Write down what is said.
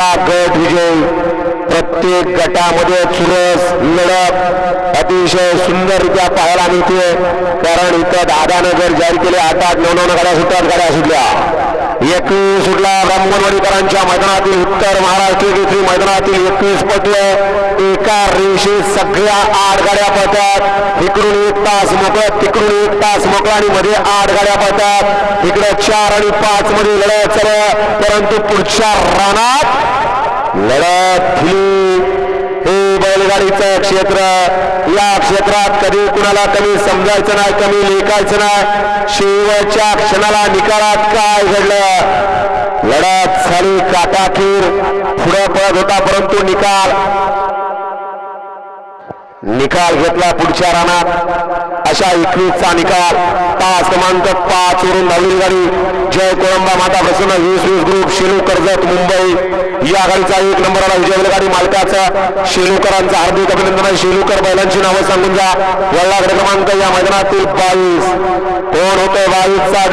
गट विजय प्रत्येक गटामध्ये चुरस लढत अतिशय सुंदररित्या पाहायला मिळते. कारण इथं दादानं जर जाहीर केले आठ आठ नऊ नऊ गाड्या सुटतात गाड्या सुटल्या. एकवीस सुटला ब्राह्मणवाडीकरांच्या मैदानातील उत्तर महाराष्ट्र येथील मैदानातील एकवीस पटले एका रेषेत सगळ्या आठ गाड्या पळतात इकडून एक तास मोकळत तिकडून एक तास मोकळा आणि मध्ये आठ गाड्या पळतात इकडे चार आणि पाच मध्ये लढत चालू परंतु पुढच्या रानात हे बैलगाडीचं क्षेत्र या क्षेत्रात कधी कुणाला कमी समजायचं नाही कमी लेखायचं नाही शेवटच्या क्षणाला निकालात काय घडलं? लढत झाली काटाखीर पुढे पळत होता परंतु निकाल. निकाल घेतला पुढच्या रानात. अशा एकवीसचा निकाल. तास क्रमांक पाच वरून धावली गाडी. जय कोळंबा माता प्रसन्न. वीस वीस ग्रुप शेलू कर्जत मुंबई. या गाडीचा एक नंबरला विजय गाडी मालकाचा. शेलूकरांचा हार्दिक अभिनंदन. आहे शेलूकर बैलांची नावं सांगून जा. वल्ला क्रमांक या मैदानातील बावीस. कोण होतोय बावीसचा?